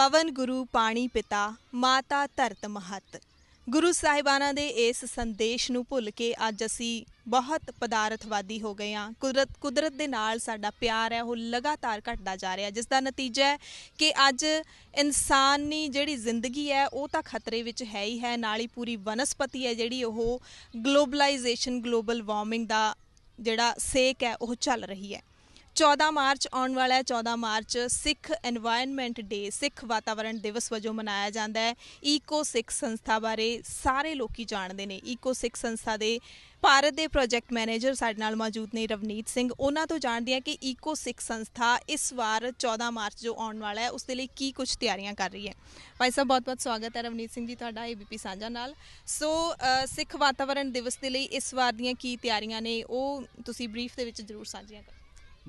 ਪਵਨ ਗੁਰੂ ਪਾਣੀ ਪਿਤਾ, ਮਾਤਾ ਧਰਤ ਮਹਤ। ਗੁਰੂ ਸਾਹਿਬਾਨਾਂ ਦੇ ਇਸ ਸੰਦੇਸ਼ ਨੂੰ ਭੁੱਲ ਕੇ ਅੱਜ ਅਸੀਂ ਬਹੁਤ ਪਦਾਰਥਵਾਦੀ ਹੋ ਗਏ ਹਾਂ। ਕੁਦਰਤ ਕੁਦਰਤ ਦੇ ਨਾਲ ਸਾਡਾ ਪਿਆਰ ਹੈ, ਉਹ ਲਗਾਤਾਰ ਘਟਦਾ ਜਾ ਰਿਹਾ ਜਿਸ ਦਾ ਨਤੀਜਾ ਹੈ ਕਿ ਅੱਜ ਇਨਸਾਨੀ ਜਿਹੜੀ ਜ਼ਿੰਦਗੀ ਹੈ, ਉਹ ਤਾਂ ਖਤਰੇ ਵਿੱਚ ਹੈ ਹੀ ਹੈ। ਨਾਲ ਹੀ ਪੂਰੀ ਵਨਸਪਤੀ ਹੈ ਜਿਹੜੀ ਉਹ ਗਲੋਬਲਾਈਜੇਸ਼ਨ, ਗਲੋਬਲ ਵਾਰਮਿੰਗ ਦਾ ਜਿਹੜਾ ਸੇਕ ਹੈ, ਉਹ ਚੱਲ ਰਹੀ ਹੈ। 14 ਮਾਰਚ ਆਉਣ ਵਾਲਾ ਹੈ। 14 ਮਾਰਚ ਸਿੱਖ এনवायरमेंट ਡੇ ਸਿੱਖ ਵਾਤਾਵਰਣ ਦਿਵਸ ਵਜੋਂ ਮਨਾਇਆ ਜਾਂਦਾ ਹੈ। ਈਕੋ ਸਿੱਖ ਸੰਸਥਾ ਬਾਰੇ ਸਾਰੇ ਲੋਕੀ ਜਾਣਦੇ ਨੇ। ਈਕੋ ਸਿੱਖ ਸੰਸਥਾ ਦੇ ਭਾਰਤ ਦੇ ਪ੍ਰੋਜੈਕਟ ਮੈਨੇਜਰ ਸਾਡੇ ਨਾਲ ਮੌਜੂਦ ਨੇ ਰਵਨੀਤ ਸਿੰਘ। ਉਹਨਾਂ ਤੋਂ ਜਾਣਦੇ ਆ ਕਿ ਈਕੋ ਸਿੱਖ ਸੰਸਥਾ ਇਸ ਵਾਰ 14 ਮਾਰਚ ਜੋ ਆਉਣ ਵਾਲਾ ਹੈ ਉਸ ਦੇ ਲਈ ਕੀ ਕੁਝ ਤਿਆਰੀਆਂ ਕਰ ਰਹੀ ਹੈ। ਭਾਈ ਸਾਹਿਬ, ਬਹੁਤ-ਬਹੁਤ ਸਵਾਗਤ ਹੈ ਰਵਨੀਤ ਸਿੰਘ ਜੀ ਤੁਹਾਡਾ ਏਬੀਪੀ ਸਾਂਝਾ ਨਾਲ। ਸੋ ਸਿੱਖ ਵਾਤਾਵਰਣ ਦਿਵਸ ਦੇ ਲਈ ਇਸ ਵਾਰ ਦੀਆਂ ਕੀ ਤਿਆਰੀਆਂ ਨੇ, ਉਹ ਤੁਸੀਂ ਬਰੀਫ ਦੇ ਵਿੱਚ ਜ਼ਰੂਰ ਸਾਂਝੀਆਂ ਕਰੋ।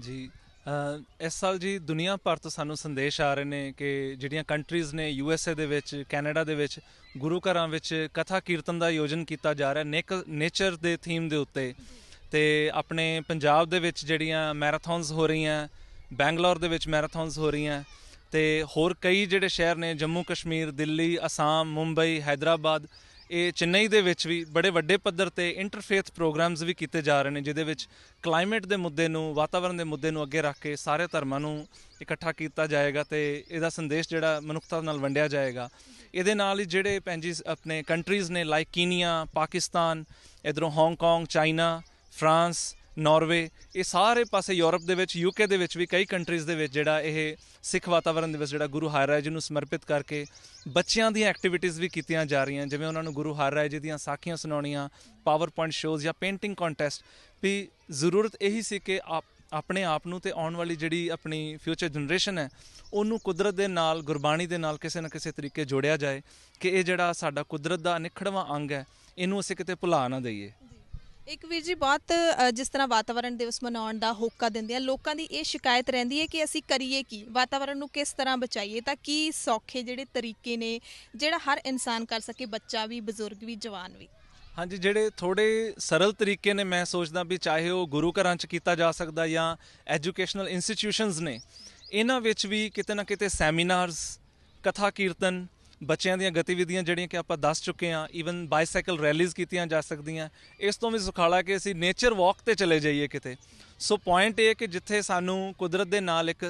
ਜੀ ਇਸ ਸਾਲ ਜੀ ਦੁਨੀਆ ਭਰ ਤੋਂ ਸਾਨੂੰ ਸੰਦੇਸ਼ ਆ ਰਹੇ ਨੇ ਕਿ ਜਿਹੜੀਆਂ ਕੰਟਰੀਜ਼ ਨੇ ਯੂ ਐਸ ਏ ਦੇ ਵਿੱਚ ਕੈਨੇਡਾ ਦੇ ਵਿੱਚ ਗੁਰੂ ਘਰਾਂ ਵਿੱਚ ਕਥਾ ਕੀਰਤਨ ਦਾ ਆਯੋਜਨ ਕੀਤਾ ਜਾ ਰਿਹਾ, ਨੇਕ ਨੇਚਰ ਦੇ ਥੀਮ ਦੇ ਉੱਤੇ। ਤੇ ਆਪਣੇ ਪੰਜਾਬ ਦੇ ਵਿੱਚ ਜਿਹੜੀਆਂ ਮੈਰਾਥਨਸ ਹੋ ਰਹੀਆਂ ਬੈਂਗਲੌਰ ਦੇ ਵਿੱਚ ਮੈਰਾਥਨਸ ਹੋ ਰਹੀਆਂ, ਤੇ ਹੋਰ ਕਈ ਜਿਹੜੇ ਸ਼ਹਿਰ ਨੇ ਜੰਮੂ ਕਸ਼ਮੀਰ ਦਿੱਲੀ, ਅਸਾਮ, ਮੁੰਬਈ ਹైదరాబాద్ ਇਹ ਚੇਨਈ ਦੇ ਵਿੱਚ ਵੀ ਬੜੇ ਵੱਡੇ ਪੱਧਰ ਤੇ ਇੰਟਰਫੇਥ ਪ੍ਰੋਗਰਾਮਸ ਵੀ ਕੀਤੇ ਜਾ ਰਹੇ ਨੇ, ਜਿਹਦੇ ਵਿੱਚ ਕਲਾਈਮੇਟ ਦੇ ਮੁੱਦੇ ਨੂੰ ਵਾਤਾਵਰਣ ਦੇ ਮੁੱਦੇ ਨੂੰ ਅੱਗੇ ਰੱਖ ਕੇ ਸਾਰੇ ਧਰਮਾਂ ਨੂੰ ਇਕੱਠਾ ਕੀਤਾ ਜਾਏਗਾ ਤੇ ਇਹਦਾ ਸੰਦੇਸ਼ ਜਿਹੜਾ ਮਨੁੱਖਤਾ ਨਾਲ ਵੰਡਿਆ ਜਾਏਗਾ। ਇਹਦੇ ਨਾਲ ਹੀ ਜਿਹੜੇ ਪੈਂਜੀ ਆਪਣੇ ਕੰਟਰੀਜ਼ ਨੇ ਲਾਈਕ ਕੀਨੀਆ ਪਾਕਿਸਤਾਨ ਇਧਰੋਂ ਹਾਂਗਕਾਂਗ ਚਾਈਨਾ ਫਰਾਂਸ ਨਾਰਵੇ, ਇਹ ਸਾਰੇ ਪਾਸੇ ਯੂਰਪ ਦੇ ਵਿੱਚ ਯੂਕੇ ਦੇ ਵਿੱਚ ਵੀ, ਕਈ ਕੰਟਰੀਜ਼ ਦੇ ਵਿੱਚ ਜਿਹੜਾ ਇਹ ਸਿੱਖ ਵਾਤਾਵਰਣ ਦਿਵਸ, ਜਿਹੜਾ ਗੁਰੂ ਹਰਿਰਾਏ ਜੀ ਨੂੰ ਸਮਰਪਿਤ ਕਰਕੇ ਬੱਚਿਆਂ ਦੀਆਂ ਐਕਟੀਵਿਟੀਜ਼ ਵੀ ਕੀਤੀਆਂ ਜਾ ਰਹੀਆਂ। ਜਿਵੇਂ ਉਹਨਾਂ ਨੂੰ ਗੁਰੂ ਹਰਿਰਾਏ ਜੀ ਦੀਆਂ ਸਾਖੀਆਂ ਸੁਣਾਉਣੀਆਂ ਪਾਵਰ ਪੁਆਇੰਟ ਸ਼ੋਜ਼ ਜਾਂ ਪੇਂਟਿੰਗ ਕੰਟੈਸਟ ਵੀ ਜ਼ਰੂਰਤ ਇਹੀ ਸੀ ਕਿ ਆਪ, ਆਪਣੇ ਆਪ ਨੂੰ ਤੇ ਆਉਣ ਵਾਲੀ ਜਿਹੜੀ ਆਪਣੀ ਫਿਊਚਰ ਜਨਰੇਸ਼ਨ ਹੈ, ਉਹਨੂੰ ਕੁਦਰਤ ਦੇ ਨਾਲ, ਗੁਰਬਾਣੀ ਦੇ ਨਾਲ ਕਿਸੇ ਨਾ ਕਿਸੇ ਤਰੀਕੇ ਜੋੜਿਆ ਜਾਏ ਕਿ ਇਹ ਜਿਹੜਾ ਸਾਡਾ ਕੁਦਰਤ ਦਾ ਅਨਿਖੜਵਾਂ ਅੰਗ ਹੈ, ਇਹਨੂੰ ਅਸੀਂ ਕਿਤੇ ਭੁਲਾ ਨਾ ਦਈਏ। ਇੱਕ ਵੀਰ ਜੀ ਬਹੁਤ ਜਿਸ ਤਰ੍ਹਾਂ ਵਾਤਾਵਰਣ ਦਿਵਸ ਮਨਾਉਣ ਦਾ ਹੋਕਾ ਦਿੰਦੇ ਆ, ਲੋਕਾਂ ਦੀ ਇਹ ਸ਼ਿਕਾਇਤ ਰਹਿੰਦੀ ਹੈ ਕਿ ਅਸੀਂ ਕਰੀਏ ਕੀ? ਵਾਤਾਵਰਣ ਨੂੰ ਕਿਸ ਤਰ੍ਹਾਂ ਬਚਾਈਏ ਤਾਂ ਕੀ ਸੌਖੇ ਜਿਹੜੇ ਤਰੀਕੇ ਨੇ, ਜਿਹੜਾ ਹਰ ਇਨਸਾਨ ਕਰ ਸਕੇ, ਬੱਚਾ ਵੀ, ਬਜ਼ੁਰਗ ਵੀ, ਜਵਾਨ ਵੀ? ਹਾਂਜੀ, ਜਿਹੜੇ ਥੋੜੇ ਸਰਲ ਤਰੀਕੇ ਨੇ, ਮੈਂ ਸੋਚਦਾ ਵੀ ਚਾਹੇ ਉਹ ਗੁਰੂ ਘਰਾਂ 'ਚ ਕੀਤਾ ਜਾ ਸਕਦਾ ਜਾਂ ਐਜੂਕੇਸ਼ਨਲ ਇੰਸਟੀਟਿਊਸ਼ਨਸ ਨੇ, ਇਹਨਾਂ ਵਿੱਚ ਵੀ ਕਿਤੇ ਨਾ ਕਿਤੇ ਸੈਮੀਨਾਰਸ, ਕਥਾ ਕੀਰਤਨ ਬੱਚਿਆਂ ਦੀਆਂ ਗਤੀਵਿਧੀਆਂ ਜਿਹੜੀਆਂ ਕਿ ਆਪਾਂ ਦੱਸ ਚੁੱਕੇ ਹਾਂ ਈਵਨ ਬਾਈਸਾਈਕਲ ਰੈਲੀਜ਼ ਕੀਤੀਆਂ ਜਾ ਸਕਦੀਆਂ। ਇਸ ਤੋਂ ਵੀ ਸੁਖਾਲਾ ਕਿ ਅਸੀਂ ਨੇਚਰ ਵਾਕ ਤੇ ਚਲੇ ਜਾਈਏ ਕਿਤੇ। ਸੋ ਪੁਆਇੰਟ ਇਹ ਕਿ ਜਿੱਥੇ ਸਾਨੂੰ ਕੁਦਰਤ ਦੇ ਨਾਲ ਇੱਕ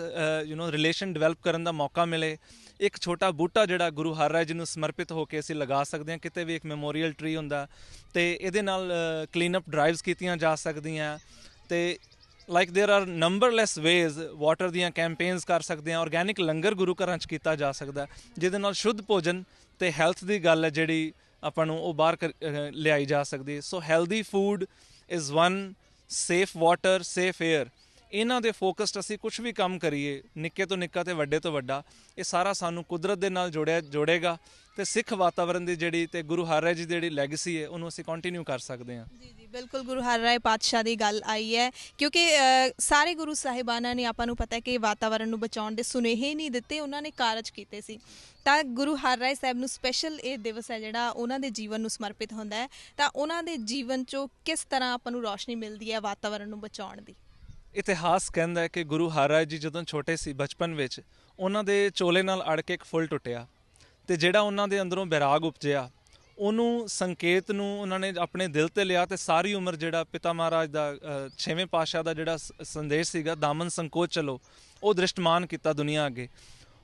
ਯੂ نو ਰਿਲੇਸ਼ਨ ਡਿਵੈਲਪ ਕਰਨ ਦਾ ਮੌਕਾ ਮਿਲੇ, ਇੱਕ ਛੋਟਾ ਬੂਟਾ ਜਿਹੜਾ ਗੁਰੂ ਹਰ ਰਾਏ ਜੀ ਨੂੰ ਸਮਰਪਿਤ ਹੋ ਕੇ ਅਸੀਂ ਲਗਾ ਸਕਦੇ ਹਾਂ, ਕਿਤੇ ਵੀ ਇੱਕ ਮੈਮੋਰੀਅਲ ਟਰੀ ਹੁੰਦਾ, ਤੇ ਇਹਦੇ ਨਾਲ ਕਲੀਨ ਅਪ ਡਰਾਈਵਸ ਕੀਤੀਆਂ ਜਾ ਸਕਦੀਆਂ, ਤੇ like there are numberless ways water ਦੀਆਂ ਕੈਂਪੇਨਸ ਕਰ ਸਕਦੇ ਆ ਆਰਗੈਨਿਕ ਲੰਗਰ ਗੁਰੂ ਘਰਾਂ ਚ ਕੀਤਾ ਜਾ ਸਕਦਾ ਜਿਹਦੇ ਨਾਲ ਸ਼ੁੱਧ ਭੋਜਨ ਤੇ ਹੈਲਥ ਦੀ ਗੱਲ ਹੈ ਜਿਹੜੀ ਆਪਾਂ ਨੂੰ ਉਹ ਬਾਹਰ ਲਿਆਈ ਜਾ ਸਕਦੀ so healthy food is one safe water safe air ਇਹਨਾਂ ਦੇ ਫੋਕਸਡ ਅਸੀਂ ਕੁਝ ਵੀ ਕੰਮ ਕਰੀਏ, ਨਿੱਕੇ ਤੋਂ ਨਿੱਕਾ ਤੇ ਵੱਡੇ ਤੋਂ ਵੱਡਾ, ਇਹ ਸਾਰਾ ਸਾਨੂੰ ਕੁਦਰਤ ਦੇ ਨਾਲ ਜੋੜਿਆ, ਜੋੜੇਗਾ ਤੇ ਸਿੱਖ ਵਾਤਾਵਰਣ ਦੀ ਜਿਹੜੀ ਤੇ ਗੁਰੂ ਹਰਿਰਾਏ ਜੀ ਦੀ ਜਿਹੜੀ ਲੈਗੇਸੀ ਹੈ, ਉਹਨੂੰ ਅਸੀਂ ਕੰਟੀਨਿਊ ਕਰ ਸਕਦੇ ਹਾਂ। ਜੀ ਜੀ, ਬਿਲਕੁਲ ਗੁਰੂ ਹਰਿਰਾਏ ਪਾਤਸ਼ਾਹ ਦੀ ਗੱਲ ਆਈ ਹੈ, ਕਿਉਂਕਿ ਸਾਰੇ ਗੁਰੂ ਸਾਹਿਬਾਨਾਂ ਨੇ ਆਪਾਂ ਨੂੰ ਪਤਾ ਹੈ ਕਿ ਵਾਤਾਵਰਣ ਨੂੰ ਬਚਾਉਣ ਦੇ ਸੁਨੇਹੇ ਹੀ ਨਹੀਂ ਦਿੱਤੇ, ਉਹਨਾਂ ਨੇ ਕਾਰਜ ਕੀਤੇ ਸੀ। ਤਾਂ ਗੁਰੂ ਹਰਿਰਾਏ ਸਾਹਿਬ ਨੂੰ ਸਪੈਸ਼ਲ ਇਹ ਦਿਵਸ ਹੈ ਜਿਹੜਾ ਉਹਨਾਂ ਦੇ ਜੀਵਨ ਨੂੰ ਸਮਰਪਿਤ ਹੁੰਦਾ ਹੈ, ਤਾਂ ਉਹਨਾਂ ਦੇ ਜੀਵਨ ਚੋਂ ਕਿਸ ਤਰ੍ਹਾਂ ਆਪਾਂ ਨੂੰ ਰੋਸ਼ਨੀ ਮਿਲਦੀ ਹੈ ਵਾਤਾਵਰਣ ਨੂੰ ਬਚਾਉਣ ਦੀ? ਇਤਿਹਾਸ ਕਹਿੰਦਾ ਹੈ ਕਿ ਗੁਰੂ ਹਰਿਰਾਏ ਜੀ ਜਦੋਂ ਛੋਟੇ ਸੀ ਬਚਪਨ ਵਿੱਚ, ਉਹਨਾਂ ਦੇ ਚੋਲੇ ਨਾਲ ਅੜ ਕੇ ਇੱਕ ਫੁੱਲ ਟੁੱਟਿਆ ਤੇ ਜਿਹੜਾ ਉਹਨਾਂ ਦੇ ਅੰਦਰੋਂ ਬੈਰਾਗ ਉਪਜਿਆ, ਉਹਨੂੰ ਸੰਕੇਤ ਨੂੰ ਉਹਨਾਂ ਨੇ ਆਪਣੇ ਦਿਲ ਤੇ ਲਿਆ ਤੇ ਸਾਰੀ ਉਮਰ ਜਿਹੜਾ ਪਿਤਾ ਮਹਾਰਾਜ ਦਾ ਛੇਵੇਂ ਪਾਤਸ਼ਾਹ ਦਾ ਜਿਹੜਾ ਸ- ਸੰਦੇਸ਼ ਸੀਗਾ, ਦਾਮਨ ਸੰਕੋਚ ਚਲੋ ਉਹ ਦ੍ਰਿਸ਼ਟਮਾਨ ਕੀਤਾ ਦੁਨੀਆ ਅੱਗੇ।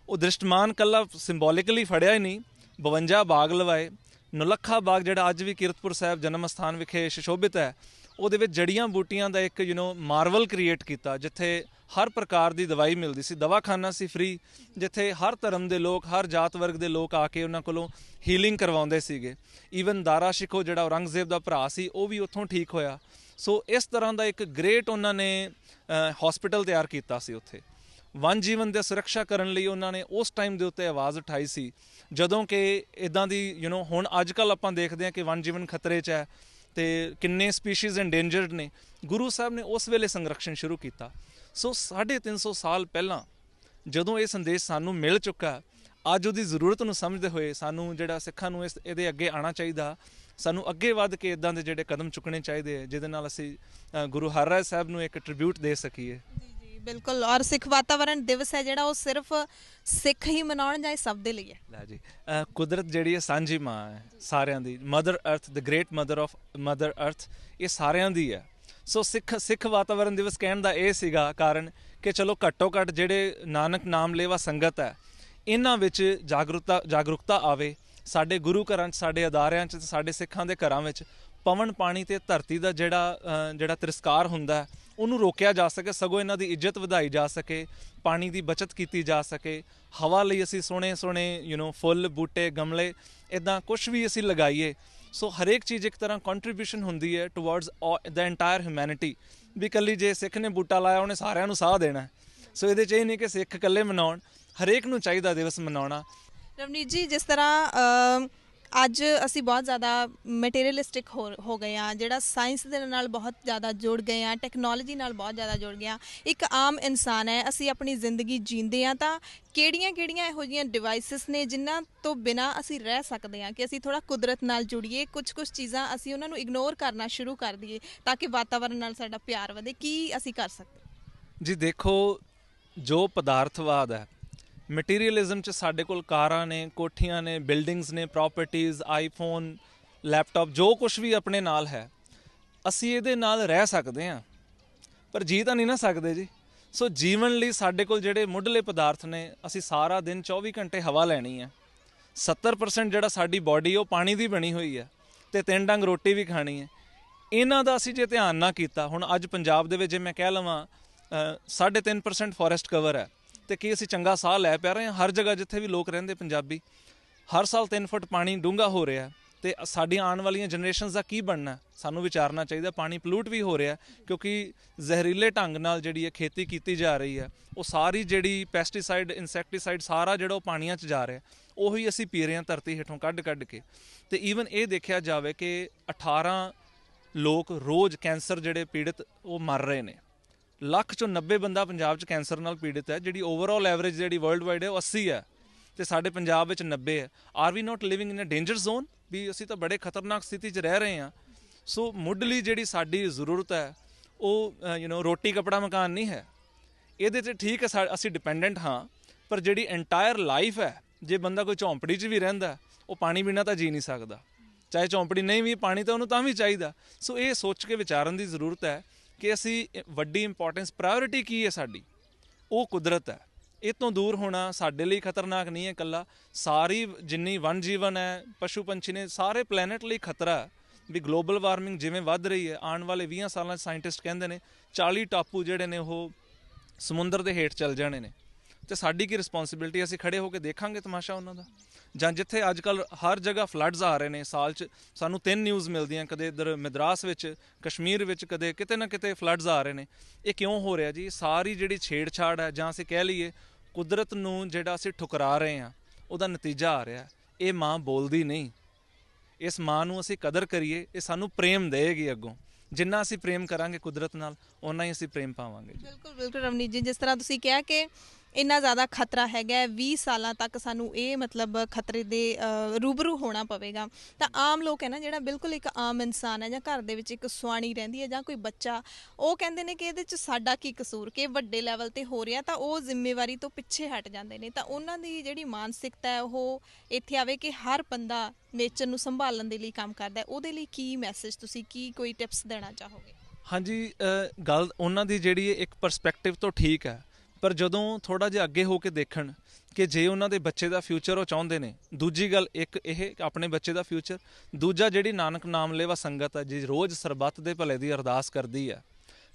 ਉਹ ਦ੍ਰਿਸ਼ਟਮਾਨ ਕੱਲਾ ਸਿੰਬੋਲਿਕਲੀ ਫੜਿਆ ਹੀ ਨਹੀਂ 52 ਬਾਗ ਲਵਾਏ। ਨੁਲੱਖਾ ਬਾਗ ਜਿਹੜਾ ਅੱਜ ਵੀ ਕੀਰਤਪੁਰ ਸਾਹਿਬ ਜਨਮ ਸਥਾਨ ਵਿਖੇ ਸ਼ਿਸ਼ੋਭਿਤ ਹੈ ਉਹਦੇ ਵਿੱਚ ਜੜੀਆਂ ਬੂਟੀਆਂ ਦਾ ਇੱਕ ਯੂ نو ਮਾਰਵਲ ਕ੍ਰੀਏਟ ਕੀਤਾ ਜਿੱਥੇ ਹਰ ਪ੍ਰਕਾਰ ਦੀ ਦਵਾਈ ਮਿਲਦੀ ਸੀ ਦਵਾਖਾਨਾ ਸੀ ਫ੍ਰੀ ਜਿੱਥੇ ਹਰ ਧਰਮ ਦੇ ਲੋਕ ਹਰ ਜਾਤ ਵਰਗ ਦੇ ਲੋਕ ਆ ਕੇ ਉਹਨਾਂ ਕੋਲੋਂ ਹੀਲਿੰਗ ਕਰਵਾਉਂਦੇ ਸੀਗੇ ਈਵਨ ਦਾਰਾ ਸ਼ਿਕੋ ਜਿਹੜਾ ਔਰੰਗਜ਼ੇਬ ਦਾ ਭਰਾ ਸੀ ਉਹ ਵੀ ਉੱਥੋਂ ਠੀਕ ਹੋਇਆ ਸੋ ਇਸ ਤਰ੍ਹਾਂ ਦਾ ਇੱਕ ਗ੍ਰੇਟ ਉਹਨਾਂ ਨੇ ਹਸਪੀਟਲ ਤਿਆਰ ਕੀਤਾ ਸੀ ਉੱਥੇ ਵਨ ਜੀਵਨ ਦੇ ਸੁਰੱਖਿਆ ਕਰਨ ਲਈ ਉਹਨਾਂ ਨੇ ਉਸ ਟਾਈਮ ਦੇ ਉੱਤੇ ਆਵਾਜ਼ ਉਠਾਈ ਸੀ ਜਦੋਂ ਕਿ ਇਦਾਂ ਦੀ ਯੂ نو ਹੁਣ ਅੱਜ ਕੱਲ ਆਪਾਂ ਦੇਖਦੇ ਹਾਂ ਕਿ ਵਨ ਜੀਵਨ ਖਤਰੇ 'ਚ ਹੈ ਤੇ ਕਿੰਨੇ ਸਪੀਸੀਜ਼ ਐਂਡੇਂਜਰਡ ਨੇ ਗੁਰੂ ਸਾਹਿਬ ਨੇ ਉਸ ਵੇਲੇ ਸੰਰਕਸ਼ਣ ਸ਼ੁਰੂ ਕੀਤਾ। ਸੋ 350 ਸਾਲ ਪਹਿਲਾਂ ਜਦੋਂ ਇਹ ਸੰਦੇਸ਼ ਸਾਨੂੰ ਮਿਲ ਚੁੱਕਾ ਅੱਜ ਉਹਦੀ ਜ਼ਰੂਰਤ ਨੂੰ ਸਮਝਦੇ ਹੋਏ ਸਾਨੂੰ ਜਿਹੜਾ ਸਿੱਖਾਂ ਨੂੰ ਇਸ ਇਹਦੇ ਅੱਗੇ ਆਉਣਾ ਚਾਹੀਦਾ ਸਾਨੂੰ ਅੱਗੇ ਵੱਧ ਕੇ ਇਦਾਂ ਦੇ ਜਿਹੜੇ ਕਦਮ ਚੁੱਕਣੇ ਚਾਹੀਦੇ ਆ ਜਿਹਦੇ ਨਾਲ ਅਸੀਂ ਅ, ਗੁਰੂ ਹਰਿਰਾਏ ਸਾਹਿਬ ਨੂੰ ਇੱਕ ਟ੍ਰਿਬਿਊਟ ਦੇ ਸਕੀਏ। ਬਿਲਕੁਲ, ਔਰ ਸਿੱਖ ਵਾਤਾਵਰਣ ਦਿਵਸ ਹੈ ਜਿਹੜਾ ਉਹ ਸਿਰਫ ਸਿੱਖ ਹੀ ਮਨਾਉਣ ਜਾਂ ਇਹ ਸਭ ਦੇ ਲਈ ਹੈ। ਲੈ ਜੀ। ਅਹ ਕੁਦਰਤ ਜਿਹੜੀ ਹੈ ਸਾਂਝੀ ਮਾਂ ਹੈ, ਸਾਰਿਆਂ ਦੀ। Mother earth the great mother of mother earth ਇਹ ਸਾਰਿਆਂ ਦੀ ਹੈ। ਸੋ ਸਿੱਖ ਸਿੱਖ ਵਾਤਾਵਰਣ ਦਿਵਸ ਕਹਿਣ ਦਾ ਇਹ ਸੀਗਾ ਕਾਰਨ ਕਿ ਚਲੋ ਘੱਟੋ ਘੱਟ ਜਿਹੜੇ ਨਾਨਕ ਨਾਮ ਲੇਵਾ ਸੰਗਤ ਹੈ, ਇਹਨਾਂ ਵਿੱਚ ਜਾਗਰੂਕਤਾ ਜਾਗਰੂਕਤਾ ਆਵੇ ਸਾਡੇ ਗੁਰੂ ਘਰਾਂ 'ਚ, ਸਾਡੇ ਅਦਾਰਿਆਂ 'ਚ ਸਾਡੇ ਸਿੱਖਾਂ ਦੇ ਘਰਾਂ ਵਿੱਚ। ਪਵਨ ਪਾਣੀ ਤੇ ਧਰਤੀ ਦਾ ਜਿਹੜਾ ਜਿਹੜਾ ਤਿਰਸਕਾਰ ਹੁੰਦਾ ਉਹਨੂੰ ਰੋਕਿਆ ਜਾ ਸਕੇ, ਸਗੋਂ ਇਹਨਾਂ ਦੀ ਇੱਜ਼ਤ ਵਧਾਈ ਜਾ ਸਕੇ, ਪਾਣੀ ਦੀ ਬਚਤ ਕੀਤੀ ਜਾ ਸਕੇ, ਹਵਾ ਲਈ ਅਸੀਂ ਸੋਹਣੇ ਸੋਹਣੇ ਯੂ نو ਫੁੱਲ, ਬੂਟੇ, ਗਮਲੇ ਇਦਾਂ ਕੁਝ ਵੀ ਅਸੀਂ ਲਗਾਈਏ। ਸੋ ਹਰੇਕ ਚੀਜ਼ ਇੱਕ ਤਰ੍ਹਾਂ ਕੰਟਰੀਬਿਊਸ਼ਨ ਹੁੰਦੀ ਹੈ ਟੁਵਰਡਸ ਦ ਐਂਟਾਇਰ ਹਿਊਮੈਨਿਟੀ ਵੀ ਕੱਲੀ ਜੇ ਸਿੱਖ ਨੇ ਬੂਟਾ ਲਾਇਆ, ਉਹਨੇ ਸਾਰਿਆਂ ਨੂੰ ਸਾਹ ਦੇਣਾ ਸੋ ਇਹਦੇ ਚ ਇਹ ਨਹੀਂ ਕਿ ਸਿੱਖ ਇਕੱਲੇ ਮਨਾਉਣ, ਹਰੇਕ ਨੂੰ ਚਾਹੀਦਾ ਦਿਵਸ ਮਨਾਉਣਾ। ਰਵਨੀਤ ਜੀ, ਜਿਸ ਤਰ੍ਹਾਂ ਅੱਜ ਅਸੀਂ ਬਹੁਤ ਜ਼ਿਆਦਾ ਮਟੀਰੀਅਲਿਸਟਿਕ ਹੋ ਹੋ ਗਏ ਆ ਜਿਹੜਾ ਸਾਇੰਸ ਦੇ ਨਾਲ ਬਹੁਤ ਜ਼ਿਆਦਾ ਜੁੜ ਗਏ ਆ ਟੈਕਨੋਲੋਜੀ ਨਾਲ ਬਹੁਤ ਜ਼ਿਆਦਾ ਜੁੜ ਗਏ ਆ ਇੱਕ ਆਮ ਇਨਸਾਨ ਹੈ, ਅਸੀਂ ਆਪਣੀ ਜ਼ਿੰਦਗੀ ਜੀਂਦੇ ਆ ਤਾਂ ਕਿਹੜੀਆਂ-ਕਿਹੜੀਆਂ ਇਹੋ ਜਿਹੀਆਂ ਡਿਵਾਈਸਸ ਨੇ ਜਿਨ੍ਹਾਂ ਤੋਂ ਬਿਨਾ ਅਸੀਂ ਰਹਿ ਸਕਦੇ ਆ ਕਿ ਅਸੀਂ ਥੋੜਾ ਕੁਦਰਤ ਨਾਲ ਜੁੜੀਏ ਕੁਝ-ਕੁਝ ਚੀਜ਼ਾਂ ਅਸੀਂ ਉਹਨਾਂ ਨੂੰ ਇਗਨੋਰ ਕਰਨਾ ਸ਼ੁਰੂ ਕਰ ਦਈਏ ਤਾਂ ਕਿ ਵਾਤਾਵਰਣ ਨਾਲ ਸਾਡਾ ਪਿਆਰ ਵਧੇ। ਕੀ ਅਸੀਂ ਕਰ ਸਕਦੇ? ਜੀ ਦੇਖੋ, ਜੋ ਪਦਾਰਥਵਾਦ ਹੈ ਮਟੀਰੀਅਲਿਜ਼ਮ ਚ ਸਾਡੇ ਕੋਲ ਕਾਰਾਂ ਨੇ ਕੋਠੀਆਂ ਨੇ ਬਿਲਡਿੰਗਸ ਨੇ ਪ੍ਰਾਪਰਟੀਆਂ ਆਈਫੋਨ ਲੈਪਟਾਪ ਜੋ ਕੁਝ ਵੀ ਆਪਣੇ ਨਾਲ ਹੈ ਅਸੀਂ ਇਹਦੇ ਨਾਲ ਰਹਿ ਸਕਦੇ ਹਾਂ। ਪਰ ਜੀ ਤਾਂ ਨਹੀਂ ਨਾ ਸਕਦੇ ਜੀ। ਸੋ ਜੀਵਨ ਲਈ ਸਾਡੇ ਕੋਲ ਜਿਹੜੇ ਮੁੱਢਲੇ ਪਦਾਰਥ ਨੇ ਅਸੀਂ ਸਾਰਾ ਦਿਨ 24 ਘੰਟੇ ਹਵਾ ਲੈਣੀ ਹੈ। 70% ਜਿਹੜਾ ਸਾਡੀ ਬਾਡੀ ਉਹ ਪਾਣੀ ਦੀ ਬਣੀ ਹੋਈ ਹੈ ਤੇ ਤਿੰਨ ਡੰਗ ਰੋਟੀ ਵੀ ਖਾਣੀ ਹੈ। ਇਹਨਾਂ ਦਾ ਅਸੀਂ ਜੇ ਧਿਆਨ ਨਾ ਕੀਤਾ ਹੁਣ ਅੱਜ ਪੰਜਾਬ ਦੇ ਵਿੱਚ ਜੇ ਮੈਂ ਕਹਿ ਲਵਾਂ ਅ, 3.5% ਫੋਰੈਸਟ ਕਵਰ ਹੈ। ਤੇ ਕੀ ਅਸੀਂ ਚੰਗਾ ਸਾਹ ਲੈ ਪਾ ਰਹੇ ਹਾਂ? ਹਰ ਜਗ੍ਹਾ ਜਿੱਥੇ ਵੀ ਲੋਕ ਰਹਿੰਦੇ ਪੰਜਾਬੀ, ਹਰ ਸਾਲ 3 ਫੁੱਟ ਪਾਣੀ ਡੂੰਘਾ ਹੋ ਰਿਹਾ ਹੈ ਤੇ ਸਾਡੀਆਂ ਆਉਣ ਵਾਲੀਆਂ ਜਨਰੇਸ਼ਨਸ ਦਾ ਕੀ ਬਣਨਾ ਸਾਨੂੰ ਵਿਚਾਰਨਾ ਚਾਹੀਦਾ, ਪਾਣੀ ਪੋਲੂਟ ਵੀ ਹੋ ਰਿਹਾ ਕਿਉਂਕਿ ਜ਼ਹਿਰੀਲੇ ਢੰਗ ਨਾਲ ਜਿਹੜੀ ਹੈ ਖੇਤੀ ਕੀਤੀ ਜਾ ਰਹੀ ਹੈ, ਉਹ ਸਾਰੀ ਜਿਹੜੀ ਪੈਸਟੀਸਾਈਡ ਇਨਸੈਕਟੀਸਾਈਡ ਸਾਰਾ ਜਿਹੜਾ ਉਹ ਪਾਣੀਆਂ 'ਚ ਜਾ ਰਿਹਾ ਉਹੀ ਅਸੀਂ ਪੀ ਰਹੇ ਹਾਂ ਧਰਤੀ ਹੇਠੋਂ ਕੱਢ ਕੱਢ ਕੇ। ਤੇ ਈਵਨ ਇਹ ਦੇਖਿਆ ਜਾਵੇ ਕਿ 18 ਲੋਕ ਰੋਜ਼ ਕੈਂਸਰ ਜਿਹੜੇ ਪੀੜਤ ਉਹ ਮਰ ਰਹੇ ਨੇ। ਲੱਖ ਚੋਂ 90 ਬੰਦਾ ਪੰਜਾਬ 'ਚ ਕੈਂਸਰ ਨਾਲ ਪੀੜਿਤ ਹੈ, ਜਿਹੜੀ ਓਵਰਆਲ ਐਵਰੇਜ ਜਿਹੜੀ ਵਰਲਡ ਵਾਈਡ ਹੈ ਉਹ 80 ਹੈ ਤੇ ਸਾਡੇ ਪੰਜਾਬ ਵਿੱਚ 90 ਹੈ। Are we not living in a danger zone ਵੀ ਅਸੀਂ ਤਾਂ ਬੜੇ ਖਤਰਨਾਕ ਸਥਿਤੀ 'ਚ ਰਹਿ ਰਹੇ ਹਾਂ। ਸੋ ਮੁੱਢਲੀ ਜਿਹੜੀ ਸਾਡੀ ਜ਼ਰੂਰਤ ਹੈ, ਉਹ ਯੂ نو ਰੋਟੀ ਕਪੜਾ ਮਕਾਨ ਨਹੀਂ ਹੈ। ਇਹਦੇ ਤੇ ਠੀਕ ਹੈ, ਸਾ- ਅਸੀਂ ਡਿਪੈਂਡੈਂਟ ਹਾਂ, ਪਰ ਜਿਹੜੀ ਐਂਟਾਇਰ ਲਾਈਫ ਹੈ, ਜੇ ਬੰਦਾ ਕੋਈ ਝੌਂਪੜੀ 'ਚ ਵੀ ਰਹਿੰਦਾ, ਉਹ ਪਾਣੀ ਬਿਨਾਂ ਤਾਂ ਜੀ ਨਹੀਂ ਸਕਦਾ। ਚਾਹੇ ਝੌਂਪੜੀ ਨਹੀਂ ਵੀ ਪਾਣੀ ਤਾਂ ਉਹਨੂੰ ਤਾਂ ਵੀ ਚਾਹੀਦਾ। ਸੋ ਇਹ ਸੋਚ ਕੇ ਵਿਚਾਰਨ ਦੀ ਜ਼ਰੂਰਤ ਹੈ ਕਿ ਅਸੀਂ ਵੱਡੀ ਇੰਪੋਰਟੈਂਸ ਪ੍ਰਾਇੋਰਟੀ ਕੀ ਹੈ ਸਾਡੀ? ਉਹ ਕੁਦਰਤ ਹੈ। ਇਹ ਤੋਂ ਦੂਰ ਹੋਣਾ ਸਾਡੇ ਲਈ ਖਤਰਨਾਕ ਨਹੀਂ ਹੈ ਇਕੱਲਾ। ਸਾਰੀ ਜਿੰਨੀ ਵਨ ਜੀਵਨ ਹੈ, ਪਸ਼ੂ ਪੰਛੀ ਨੇ, ਸਾਰੇ ਪਲੈਨਟ ਲਈ ਖਤਰਾ ਹੈ। ਵੀ ਗਲੋਬਲ ਵਾਰਮਿੰਗ ਜਿਵੇਂ ਵੱਧ ਰਹੀ ਹੈ, ਆਉਣ ਵਾਲੇ 20 ਸਾਲਾਂ 'ਚ ਸਾਇੰਟਿਸਟ ਕਹਿੰਦੇ ਨੇ 40 ਟਾਪੂ ਜਿਹੜੇ ਨੇ ਉਹ ਸਮੁੰਦਰ ਦੇ ਹੇਠ ਚੱਲ ਜਾਣੇ ਨੇ। ਤੇ ਸਾਡੀ ਕੀ ਰਿਸਪੌਂਸਿਬਿਲਟੀ ਅਸੀਂ ਖੜੇ ਹੋ ਕੇ ਦੇਖਾਂਗੇ ਤਮਾਸ਼ਾ ਉਹਨਾਂ ਦਾ। ਜਾਂ ਜਿੱਥੇ ਅੱਜ ਕੱਲ ਹਰ ਜਗ੍ਹਾ ਫਲੱਡਸ ਆ ਰਹੇ ਨੇ, ਸਾਲ 'ਚ ਸਾਨੂੰ ਤਿੰਨ ਨਿਊਜ਼ ਮਿਲਦੀਆਂ, ਕਦੇ ਇੱਧਰ ਮਦਰਾਸ ਵਿੱਚ, ਕਸ਼ਮੀਰ ਵਿੱਚ, ਕਦੇ ਕਿਤੇ ਨਾ ਕਿਤੇ ਫਲੱਡਸ ਆ ਰਹੇ ਨੇ। ਇਹ ਕਿਉਂ ਹੋ ਰਿਹਾ ਜੀ? ਸਾਰੀ ਜਿਹੜੀ ਛੇੜਛਾੜ ਹੈ, ਜਾਂ ਅਸੀਂ ਕਹਿ ਲਈਏ, ਕੁਦਰਤ ਨੂੰ ਜਿਹੜਾ ਅਸੀਂ ਠੁਕਰਾ ਰਹੇ ਹਾਂ, ਉਹਦਾ ਨਤੀਜਾ ਆ ਰਿਹਾ। ਇਹ ਮਾਂ ਬੋਲਦੀ ਨਹੀਂ। ਇਸ ਮਾਂ ਨੂੰ ਅਸੀਂ ਕਦਰ ਕਰੀਏ, ਇਹ ਸਾਨੂੰ ਪ੍ਰੇਮ ਦੇਗੀ ਅੱਗੋਂ। ਜਿੰਨਾ ਅਸੀਂ ਪ੍ਰੇਮ ਕਰਾਂਗੇ ਕੁਦਰਤ ਨਾਲ, ਓਨਾ ਹੀ ਅਸੀਂ ਪ੍ਰੇਮ ਪਾਵਾਂਗੇ ਬਿਲਕੁਲ ਬਿਲਕੁਲ ਰਵਨੀਤ ਜੀ, ਜਿਸ ਤਰ੍ਹਾਂ ਤੁਸੀਂ ਕਿਹਾ ਕਿ ਇੰਨਾ ਜ਼ਿਆਦਾ ਖਤਰਾ ਹੈਗਾ ਹੈ, 20 ਸਾਲਾਂ ਤੱਕ ਸਾਨੂੰ ਇਹ ਮਤਲਬ ਖਤਰੇ ਦੇ ਰੂਬਰੂ ਹੋਣਾ ਪਵੇਗਾ। ਤਾਂ ਆਮ ਲੋਕ ਹੈ ਨਾ ਜਿਹੜਾ ਬਿਲਕੁਲ ਇੱਕ ਆਮ ਇਨਸਾਨ ਹੈ ਜਾਂ ਘਰ ਦੇ ਵਿੱਚ ਇੱਕ ਸੁਆਣੀ ਰਹਿੰਦੀ ਹੈ ਜਾਂ ਕੋਈ ਬੱਚਾ ਉਹ ਕਹਿੰਦੇ ਨੇ ਕਿ ਇਹਦੇ 'ਚ ਸਾਡਾ ਕੀ ਕਸੂਰ ਕਿ ਵੱਡੇ ਲੈਵਲ ਤੇ ਹੋ ਰਿਹਾ ਤਾਂ ਉਹ ਜ਼ਿੰਮੇਵਾਰੀ ਤੋਂ ਪਿੱਛੇ ਹਟ ਜਾਂਦੇ ਨੇ। ਤਾਂ ਉਹਨਾਂ ਦੀ ਜਿਹੜੀ ਮਾਨਸਿਕਤਾ ਹੈ ਉਹ ਇੱਥੇ ਆਵੇ ਕਿ ਹਰ ਬੰਦਾ ਨੇਚਰ ਨੂੰ ਸੰਭਾਲਣ ਦੇ ਲਈ ਕੰਮ ਕਰਦਾ ਹੈ। ਉਹਦੇ ਲਈ ਕੀ ਮੈਸੇਜ ਤੁਸੀਂ ਕੀ ਕੋਈ ਟਿਪਸ ਦੇਣਾ ਚਾਹੋਗੇ? ਹਾਂਜੀ ਗੱਲ ਉਹਨਾਂ ਦੀ ਜਿਹੜੀ ਇੱਕ ਪਰਸਪੈਕਟਿਵ ਤੋਂ ਠੀਕ ਹੈ। ਪਰ ਜਦੋਂ ਥੋੜਾ ਜਿਹਾ ਅੱਗੇ ਹੋ ਕੇ ਦੇਖਣ ਕਿ ਜੇ ਉਹਨਾਂ ਦੇ ਬੱਚੇ ਦਾ ਫਿਊਚਰ ਉਹ ਚਾਹੁੰਦੇ ਨੇ, ਦੂਜੀ ਗੱਲ ਇੱਕ ਇਹ ਆਪਣੇ ਬੱਚੇ ਦਾ ਫਿਊਚਰ ਦੂਜਾ ਜਿਹੜੀ ਨਾਨਕ ਨਾਮ ਲੇਵਾ ਸੰਗਤ ਹੈ ਜੀ ਰੋਜ਼ ਸਰਬੱਤ ਦੇ ਭਲੇ ਦੀ ਅਰਦਾਸ ਕਰਦੀ ਹੈ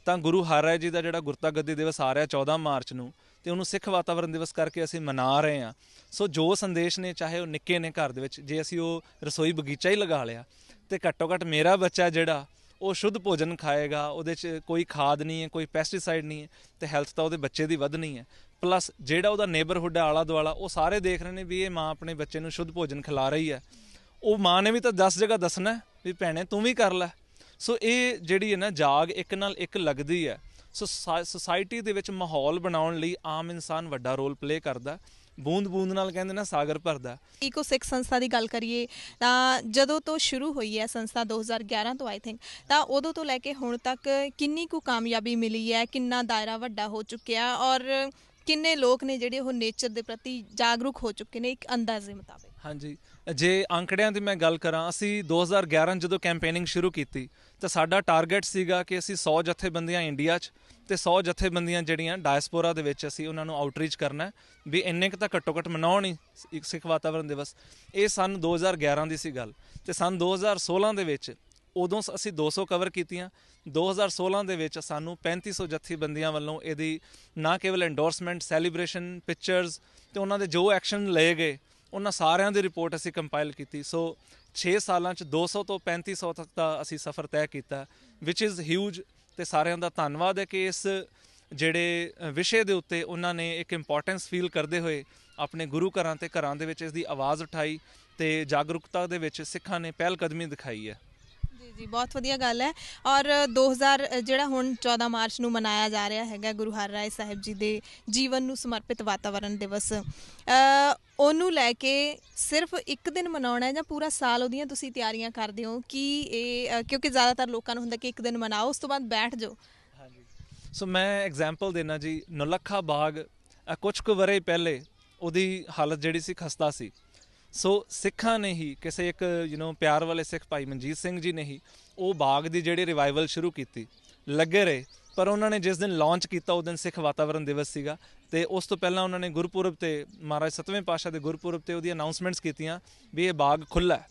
ਤਾਂ ਗੁਰੂ ਹਰਿਰਾਏ ਜੀ ਦਾ ਜਿਹੜਾ ਗੁਰਤਾ ਗੱਦੀ ਦਿਵਸ ਆ ਰਿਹਾ 14 ਮਾਰਚ ਨੂੰ, ਤੇ ਉਹਨੂੰ ਸਿੱਖ ਵਾਤਾਵਰਣ ਦਿਵਸ ਕਰਕੇ ਅਸੀਂ ਮਨਾ ਰਹੇ ਹਾਂ ਸੋ ਜੋ ਸੰਦੇਸ਼ ਨੇ, ਚਾਹੇ ਉਹ ਨਿੱਕੇ ਨੇ ਘਰ ਦੇ ਵਿੱਚ, ਜੇ ਅਸੀਂ ਉਹ ਰਸੋਈ ਬਗੀਚਾ ਹੀ ਲਗਾ ਲਿਆ, ਤੇ ਘੱਟੋ ਘੱਟ ਮੇਰਾ ਬੱਚਾ ਜਿਹੜਾ ਉਹ ਸ਼ੁੱਧ ਭੋਜਨ ਖਾਏਗਾ, ਉਹਦੇ 'ਚ ਕੋਈ ਖਾਦ ਨਹੀਂ ਹੈ, ਕੋਈ ਪੈਸਟੀਸਾਈਡ ਨਹੀਂ ਹੈ, ਤੇ ਹੈਲਥ ਤਾਂ ਉਹਦੇ ਬੱਚੇ ਦੀ ਵਧਣੀ ਹੈ। ਪਲੱਸ ਜਿਹੜਾ ਉਹਦਾ ਨੇਬਰਹੁੱਡ ਹੈ ਆਲਾ ਦੁਆਲਾ ਉਹ ਸਾਰੇ ਦੇਖ ਰਹੇ ਨੇ ਵੀ ਇਹ ਮਾਂ ਆਪਣੇ ਬੱਚੇ ਨੂੰ ਸ਼ੁੱਧ ਭੋਜਨ ਖਿਲਾ ਰਹੀ ਹੈ। ਉਹ ਮਾਂ ਨੇ ਵੀ ਤਾਂ 10 ਜਗ੍ਹਾ ਦੱਸਣਾ ਵੀ ਭੈਣੇ ਤੂੰ ਵੀ ਕਰ ਲੈ। ਸੋ ਇਹ ਜਿਹੜੀ ਹੈ ਨਾ ਜਾਗ ਇੱਕ ਨਾਲ ਇੱਕ ਲੱਗਦੀ ਹੈ। ਸੋ ਸੁਸਾਇਟੀ ਦੇ ਵਿੱਚ ਮਾਹੌਲ ਬਣਾਉਣ ਲਈ ਆਮ ਇਨਸਾਨ ਵੱਡਾ ਰੋਲ ਪਲੇ ਕਰਦਾ। ਬੂੰਦ ਬੂੰਦ ਨਾਲ ਕਹਿੰਦੇ ਨਾ ਸਾਗਰ ਭਰਦਾ। ਇਕੋ ਸਿੱਖ ਸੰਸਥਾ ਦੀ ਗੱਲ ਕਰੀਏ ਤਾਂ ਜਦੋਂ ਤੋਂ ਸ਼ੁਰੂ ਹੋਈ ਹੈ ਸੰਸਥਾ 2011 ਤੋਂ ਆਈ ਥਿੰਕ ਤਾਂ ਉਦੋਂ ਤੋਂ ਲੈ ਕੇ ਹੁਣ ਤੱਕ ਕਿੰਨੀ ਕੁ ਕਾਮਯਾਬੀ ਮਿਲੀ ਹੈ ਕਿੰਨਾ ਦਾਇਰਾ ਵੱਡਾ ਹੋ ਚੁੱਕਿਆ ਔਰ ਕਿੰਨੇ ਲੋਕ ਨੇ ਜਿਹੜੇ ਉਹ ਨੇਚਰ ਦੇ ਪ੍ਰਤੀ ਜਾਗਰੂਕ ਹੋ ਚੁੱਕੇ ਨੇ ਇੱਕ ਅੰਦਾਜ਼ੇ ਮੁਤਾਬਿਕ? ਹਾਂਜੀ। ਜੇ ਅੰਕੜਿਆਂ ਦੀ ਮੈਂ ਗੱਲ ਕਰਾਂ ਅਸੀਂ 2011 ਜਦੋਂ ਕੈਂਪੇਨਿੰਗ ਸ਼ੁਰੂ ਕੀਤੀ ਤਾਂ ਸਾਡਾ ਟਾਰਗੇਟ ਸੀਗਾ ਕਿ ਅਸੀਂ 100 ਜਥੇਬੰਦੀਆਂ ਇੰਡੀਆ 'ਚ ਤੇ 100 ਜਥੇਬੰਦੀਆਂ ਜਿਹੜੀਆਂ ਡਾਇਸਪੋਰਾ ਦੇ ਵਿੱਚ ਅਸੀਂ ਉਹਨਾਂ ਨੂੰ ਆਊਟਰੀਚ ਕਰਨਾ ਵੀ ਇੰਨੇ ਕੁ ਤਾਂ ਘੱਟੋ ਘੱਟ ਮਨਾਉਣ ਹੀ ਸਿੱਖ ਵਾਤਾਵਰਣ ਦਿਵਸ। ਇਹ ਸਨ 2011 ਦੀ ਸੀ ਗੱਲ ਤੇ ਸਨ 2016 ਦੇ ਵਿੱਚ ਉਦੋਂ ਸ- ਅਸੀਂ 200 ਕਵਰ ਕੀਤੀਆਂ। 2016 ਦੇ ਵਿੱਚ ਸਾਨੂੰ 3500 ਜਥੇਬੰਦੀਆਂ ਵੱਲੋਂ ਇਹਦੀ ਨਾ ਕੇਵਲ ਐਂਡੋਰਸਮੈਂਟ ਸੈਲੀਬ੍ਰੇਸ਼ਨ ਪਿਕਚਰਸ ਤੇ ਉਹਨਾਂ ਦੇ ਜੋ ਐਕਸ਼ਨ ਲਏ ਗਏ, ਉਹਨਾਂ ਸਾਰਿਆਂ ਦੀ ਰਿਪੋਰਟ ਅਸੀਂ ਕੰਪਾਈਲ ਕੀਤੀ। ਸੋ 6 ਸਾਲਾਂ ਚ 200 ਤੋਂ 3500 ਤੱਕ ਦਾ ਅਸੀਂ ਸਫ਼ਰ ਤੈਅ ਕੀਤਾ ਵਿਚ ਇਜ਼ ਹਿਊਜ ਤੇ ਸਾਰਿਆਂ ਦਾ ਧੰਨਵਾਦ ਹੈ ਕਿ ਇਸ ਜਿਹੜੇ ਵਿਸ਼ੇ ਦੇ ਉੱਤੇ ਉਹਨਾਂ ਨੇ ਇੱਕ ਇੰਪੋਰਟੈਂਸ ਫੀਲ ਕਰਦੇ ਹੋਏ ਆਪਣੇ ਗੁਰੂ ਘਰਾਂ ਤੇ ਘਰਾਂ ਦੇ ਵਿੱਚ ਇਸ ਦੀ ਆਵਾਜ਼ ਉਠਾਈ ਤੇ ਜਾਗਰੂਕਤਾ ਦੇ ਵਿੱਚ ਸਿੱਖਾਂ ਨੇ ਪਹਿਲ ਕਦਮੀ ਦਿਖਾਈ ਹੈ। ਜੀ ਬਹੁਤ ਵਧੀਆ ਗੱਲ ਹੈ। ਔਰ 2000 ਜਿਹੜਾ ਹੁਣ 14 ਮਾਰਚ ਨੂੰ ਮਨਾਇਆ ਜਾ ਰਿਹਾ ਹੈਗਾ ਗੁਰੂ ਹਰਰਾਏ ਸਾਹਿਬ ਜੀ ਦੇ ਜੀਵਨ ਨੂੰ ਸਮਰਪਿਤ ਵਾਤਾਵਰਣ ਦਿਵਸ ਉਹਨੂੰ ਲੈ ਕੇ ਸਿਰਫ ਇੱਕ ਦਿਨ ਮਨਾਉਣਾ ਹੈ ਜਾਂ ਪੂਰਾ ਸਾਲ ਉਹਦੀਆਂ ਤੁਸੀਂ ਤਿਆਰੀਆਂ ਕਰਦੇ ਹੋ ਕਿ ਇਹ ਕਿਉਂਕਿ ਜ਼ਿਆਦਾਤਰ ਲੋਕਾਂ ਨੂੰ ਹੁੰਦਾ ਕਿ ਇੱਕ ਦਿਨ ਮਨਾਓ ਉਸ ਤੋਂ ਬਾਅਦ ਬੈਠ ਜਾਓ। ਹਾਂਜੀ। ਸੋ ਮੈਂ ਐਗਜ਼ਾਮਪਲ ਦੇਣਾ ਜੀ ਨੌਲੱਖਾ ਬਾਗ ਅ, ਕੁਝ ਕੁ ਵਰੇ ਪਹਿਲੇ ਉਹਦੀ ਹਾਲਤ ਜਿਹੜੀ ਸੀ ਖਸਤਾ ਸੀ। ਸੋ ਸਿੱਖਾਂ ਨੇ ਹੀ, ਕਿਸੇ ਇੱਕ ਯੂ نو ਪਿਆਰ ਵਾਲੇ ਸਿੱਖ ਭਾਈ ਮਨਜੀਤ ਸਿੰਘ ਜੀ ਨੇ ਹੀ, ਉਹ ਬਾਗ ਦੀ ਜਿਹੜੀ ਰਿਵਾਈਵਲ ਸ਼ੁਰੂ ਕੀਤੀ, ਲੱਗੇ ਰਹੇ, ਪਰ ਉਹਨਾਂ ਨੇ ਜਿਸ ਦਿਨ ਲਾਂਚ ਕੀਤਾ ਉਹ ਦਿਨ ਸਿੱਖ ਵਾਤਾਵਰਣ ਦਿਵਸ ਸੀਗਾ, ਤੇ ਉਸ ਤੋਂ ਪਹਿਲਾਂ ਉਹਨਾਂ ਨੇ ਗੁਰਪੁਰਬ ਤੇ, ਮਹਾਰਾਜ ਸਤਵੇਂ ਪਾਤਸ਼ਾਹ ਦੇ ਗੁਰਪੁਰਬ ਤੇ ਉਹਦੀ ਅਨਾਉਂਸਮੈਂਟਸ ਕੀਤੀਆਂ, ਵੀ ਇਹ ਬਾਗ ਖੁੱਲਾ ਹੈ,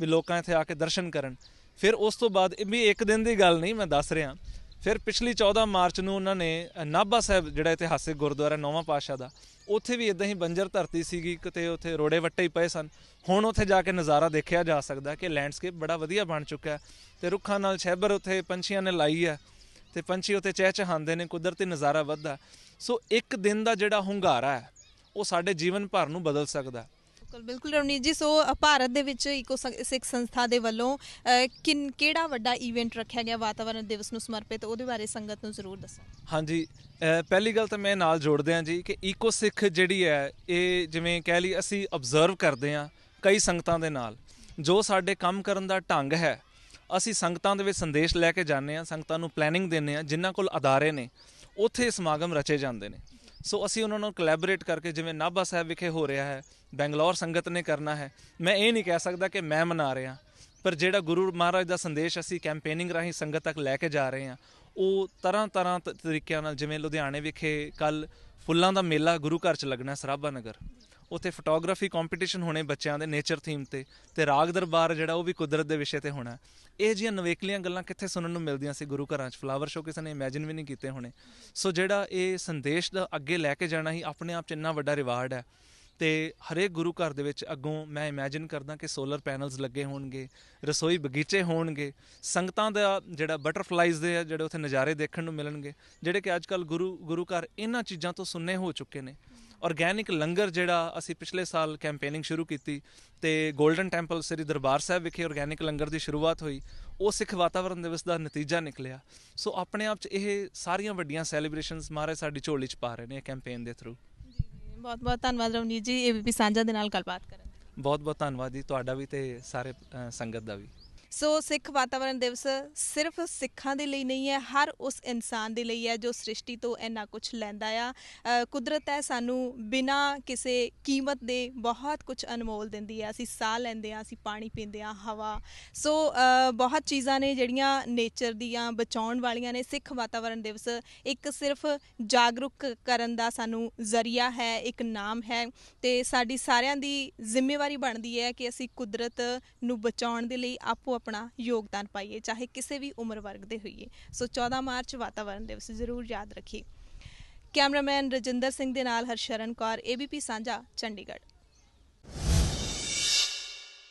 ਵੀ ਲੋਕਾਂ ਇੱਥੇ ਆ ਕੇ ਦਰਸ਼ਨ ਕਰਨ। ਫਿਰ ਉਸ ਤੋਂ ਬਾਅਦ, ਇਹ ਵੀ ਇੱਕ ਦਿਨ ਦੀ ਗੱਲ ਨਹੀਂ, ਮੈਂ ਦੱਸ ਰਿਹਾ ਫਿਰ ਪਿਛਲੀ 14 ਮਾਰਚ ਨੂੰ ਉਹਨਾਂ ਨੇ ਨਾਭਾ ਸਾਹਿਬ ਜਿਹੜਾ ਇਤਿਹਾਸਿਕ ਗੁਰਦੁਆਰਾ ਨੌਵਾਂ ਪਾਤਸ਼ਾਹ ਦਾ, ਉੱਥੇ ਵੀ ਇਦਾਂ ਹੀ ਬੰਜਰ ਧਰਤੀ ਸੀਗੀ, ਕਿਤੇ ਉੱਥੇ ਰੋੜੇ ਵੱਟੇ ਹੀ ਪਏ ਸਨ। ਹੁਣ ਉੱਥੇ ਜਾ ਕੇ ਨਜ਼ਾਰਾ ਦੇਖਿਆ ਜਾ ਸਕਦਾ ਕਿ ਲੈਂਡਸਕੇਪ ਬੜਾ ਵਧੀਆ ਬਣ ਚੁੱਕਾ ਹੈ ਤੇ ਰੁੱਖਾਂ ਨਾਲ ਛੈਬਰ ਉੱਥੇ ਪੰਛੀਆਂ ਨੇ ਲਾਈ ਹੈ ਤੇ ਪੰਛੀ ਉੱਥੇ ਚਹਿਚਹਾਉਂਦੇ ਨੇ, ਕੁਦਰਤੀ ਨਜ਼ਾਰਾ ਵੱਧਦਾ ਸੋ ਇੱਕ ਦਿਨ ਦਾ ਜਿਹੜਾ ਹੁੰਗਾਰਾ ਹੈ, ਉਹ ਸਾਡੇ ਜੀਵਨ ਭਰ ਨੂੰ ਬਦਲ ਸਕਦਾ ਬਿਲਕੁਲ ਬਿਲਕੁਲ ਰਵਨੀਤ ਜੀ ਸੋ ਭਾਰਤ ਦੇ ਵਿੱਚ ਇਕੋ ਸਿੱਖ ਸੰਸਥਾ ਦੇ ਵੱਲੋਂ ਅ, ਕਿਨ ਕਿਹੜਾ ਵੱਡਾ ਇਵੈਂਟ ਰੱਖਿਆ ਗਿਆ ਵਾਤਾਵਰਣ ਦਿਵਸ ਨੂੰ ਸਮਰਪਿਤ ਉਹਦੇ ਬਾਰੇ ਸੰਗਤ ਨੂੰ ਜ਼ਰੂਰ ਦੱਸੋ। ਹਾਂਜੀ ਪਹਿਲੀ ਗੱਲ ਤਾਂ ਮੈਂ ਨਾਲ ਜੋੜਦੇ ਹਾਂ ਜੀ ਕਿ ਈਕੋ ਸਿੱਖ ਜਿਹੜੀ ਹੈ ਇਹ ਜਿਵੇਂ ਕਹਿ ਲਈ ਅਸੀਂ ਆਬਜ਼ਰਵ ਕਰਦੇ ਹਾਂ ਕਈ ਸੰਗਤਾਂ ਦੇ ਨਾਲ। ਜੋ ਸਾਡੇ ਕੰਮ ਕਰਨ ਦਾ ਢੰਗ ਹੈ ਅਸੀਂ ਸੰਗਤਾਂ ਦੇ ਵਿੱਚ ਸੰਦੇਸ਼ ਲੈ ਕੇ ਜਾਂਦੇ ਹਾਂ ਸੰਗਤਾਂ ਨੂੰ ਪਲੈਨਿੰਗ ਦਿੰਦੇ ਹਾਂ ਜਿਨ੍ਹਾਂ ਕੋਲ ਅਦਾਰੇ ਨੇ ਉੱਥੇ ਇਹ ਸਮਾਗਮ ਰਚੇ ਜਾਂਦੇ ਨੇ। ਸੋ ਅਸੀਂ ਉਹਨਾਂ ਨਾਲ ਕੋਲੈਬੋਰੇਟ ਕਰਕੇ ਜਿਵੇਂ ਨਾਭਾ ਸਾਹਿਬ ਵਿਖੇ ਹੋ ਰਿਹਾ ਹੈ, ਬੈਂਗਲੌਰ ਸੰਗਤ ਨੇ ਕਰਨਾ ਹੈ, ਮੈਂ ਇਹ ਨਹੀਂ ਕਹਿ ਸਕਦਾ ਕਿ ਮੈਂ ਮਨਾ ਰਿਹਾ। ਪਰ ਜਿਹੜਾ ਗੁਰੂ ਮਹਾਰਾਜ ਦਾ ਸੰਦੇਸ਼ ਅਸੀਂ ਕੈਂਪੇਨਿੰਗ ਰਾਹੀਂ ਸੰਗਤ ਤੱਕ ਲੈ ਕੇ ਜਾ ਰਹੇ ਹਾਂ, ਉਹ ਤਰ੍ਹਾਂ ਤਰ੍ਹਾਂ ਤ- ਤਰੀਕਿਆਂ ਨਾਲ ਜਿਵੇਂ ਲੁਧਿਆਣੇ ਵਿਖੇ ਕੱਲ ਫੁੱਲਾਂ ਦਾ ਮੇਲਾ ਗੁਰੂ ਘਰ ਚ ਲੱਗਣਾ ਸਰਾਭਾ ਨਗਰ। ਉੱਥੇ ਫੋਟੋਗ੍ਰਾਫੀ ਕੰਪੀਟੀਸ਼ਨ ਹੋਣੇ ਬੱਚਿਆਂ ਦੇ ਨੇਚਰ ਥੀਮ ਤੇ ਤੇ ਰਾਗ ਦਰਬਾਰ ਜਿਹੜਾ ਉਹ ਵੀ ਕੁਦਰਤ ਦੇ ਵਿਸ਼ੇ ਤੇ ਹੋਣਾ। ਇਹ ਜੀਆਂ ਨਵੇਕਲੀਆਂ ਗੱਲਾਂ ਕਿੱਥੇ ਸੁਣਨ ਨੂੰ ਮਿਲਦੀਆਂ ਸੀ ਗੁਰੂ ਘਰਾਂ 'ਚ? ਫਲਾਵਰ ਸ਼ੋਅ ਕਿਸੇ ਨੇ ਇਮੇਜਿਨ ਵੀ ਨਹੀਂ ਕੀਤੇ ਹੋਣੇ। ਸੋ ਜਿਹੜਾ ਇਹ ਸੰਦੇਸ਼ ਦਾ ਅੱਗੇ ਲੈ ਕੇ ਜਾਣਾ ਹੀ ਆਪਣੇ ਆਪ 'ਚ ਇੰਨਾ ਵੱਡਾ ਰਿਵਾਰਡ ਹੈ। ਤੇ ਹਰੇਕ ਗੁਰੂ ਘਰ ਦੇ ਵਿੱਚ ਅੱਗੋਂ ਮੈਂ ਇਮੇਜਿਨ ਕਰਦਾ ਕਿ ਸੋਲਰ ਪੈਨਲਸ ਲੱਗੇ ਹੋਣਗੇ, ਰਸੋਈ ਬਗੀਚੇ ਹੋਣਗੇ, ਸੰਗਤਾਂ ਦਾ ਜਿਹੜਾ ਬਟਰਫਲਾਈਜ਼ ਦੇ ਆ, ਜਿਹੜੇ ਉੱਥੇ ਨਜ਼ਾਰੇ ਦੇਖਣ ਨੂੰ ਮਿਲਣਗੇ, ਜਿਹੜੇ ਕਿ ਅੱਜਕੱਲ ਗੁਰੂ ਗੁਰੂ ਘਰ ਇਹਨਾਂ ਚੀਜ਼ਾਂ ਤੋਂ ਸੁੰਨੇ ਹੋ ਚੁੱਕੇ ਨੇ। ਆਰਗੈਨਿਕ ਲੰਗਰ ਜਿਹੜਾ ਅਸੀਂ ਪਿਛਲੇ ਸਾਲ ਕੈਂਪੇਨਿੰਗ ਸ਼ੁਰੂ ਕੀਤੀ ਤੇ 골ਡਨ ਟੈਂਪਲ ਸ੍ਰੀ ਦਰਬਾਰ ਸਾਹਿਬ ਵਿਖੇ ਆਰਗੈਨਿਕ ਲੰਗਰ ਦੀ ਸ਼ੁਰੂਆਤ ਹੋਈ ਉਹ ਸਿੱਖ ਵਾਤਾਵਰਣ ਦਿਵਸ ਦਾ ਨਤੀਜਾ ਨਿਕਲਿਆ। ਸੋ ਆਪਣੇ ਆਪ 'ਚ ਇਹ ਸਾਰੀਆਂ ਵੱਡੀਆਂ ਸੈਲੀਬ੍ਰੇਸ਼ਨਸ ਮਹਾਰਾਜ ਸਾਡੀ ਝੋਲੀ 'ਚ ਪਾ ਰਹੇ ਨੇ ਇਹ ਕੈਂਪੇਨ ਦੇ ਥਰੂ ਬਹੁਤ ਬਹੁਤ ਧੰਨਵਾਦ ਰਵਨੀਤ ਜੀ ਏਬੀਪੀ ਸਾਂਝਾ ਦੇ ਨਾਲ ਗੱਲਬਾਤ ਕਰਨ ਬਹੁਤ ਬਹੁਤ ਧੰਨਵਾਦ ਜੀ ਤੁਹਾਡਾ ਵੀ ਤੇ ਸਾਰੇ ਸੰਗਤ ਦਾ ਵੀ। ਸੋ ਸਿੱਖ ਵਾਤਾਵਰਣ ਦਿਵਸ ਸਿਰਫ ਸਿੱਖਾਂ ਦੇ ਲਈ ਨਹੀਂ ਹੈ, ਹਰ ਉਸ ਇਨਸਾਨ ਦੇ ਲਈ ਹੈ ਜੋ ਸ੍ਰਿਸ਼ਟੀ ਤੋਂ ਇੰਨਾ ਕੁਝ ਲੈਂਦਾ ਆ। ਕੁਦਰਤ ਹੈ ਸਾਨੂੰ ਬਿਨਾ ਕਿਸੇ ਕੀਮਤ ਦੇ ਬਹੁਤ ਕੁਝ ਅਨਮੋਲ ਦਿੰਦੀ ਹੈ। ਅਸੀਂ ਸਾਹ ਲੈਂਦੇ ਆ ਅਸੀਂ ਪਾਣੀ ਪੀਂਦੇ ਆ ਹਵਾ। ਸੋ ਬਹੁਤ ਚੀਜ਼ਾਂ ਨੇ ਜਿਹੜੀਆਂ ਨੇਚਰ ਦੀਆਂ ਬਚਾਉਣ ਵਾਲੀਆਂ ਨੇ। ਸਿੱਖ ਵਾਤਾਵਰਣ ਦਿਵਸ ਇੱਕ ਸਿਰਫ ਜਾਗਰੂਕ ਕਰਨ ਦਾ ਸਾਨੂੰ ਜ਼ਰੀਆ ਹੈ, ਇੱਕ ਨਾਮ ਹੈ ਤੇ ਸਾਡੀ ਸਾਰਿਆਂ ਦੀ ਜ਼ਿੰਮੇਵਾਰੀ ਬਣਦੀ ਹੈ ਕਿ ਅਸੀਂ ਕੁਦਰਤ ਨੂੰ ਬਚਾਉਣ ਦੇ ਲਈ ਆਪੋ ਆਪਣਾ ਯੋਗਦਾਨ ਪਾਈਏ, ਚਾਹੇ ਕਿਸੇ ਵੀ ਉਮਰ ਵਰਗ ਦੇ ਹੋਈਏ। ਸੋ 14 ਮਾਰਚ ਵਾਤਾਵਰਣ ਦਿਵਸ ਜ਼ਰੂਰ ਯਾਦ ਰੱਖੀਏ। ਕੈਮਰਾਮੈਨ ਰਜਿੰਦਰ ਸਿੰਘ ਦੇ ਨਾਲ ਹਰਸ਼ਰਨ ਕੌਰ ਏਬੀਪੀ ਸਾਂਝਾ, ਚੰਡੀਗੜ੍ਹ।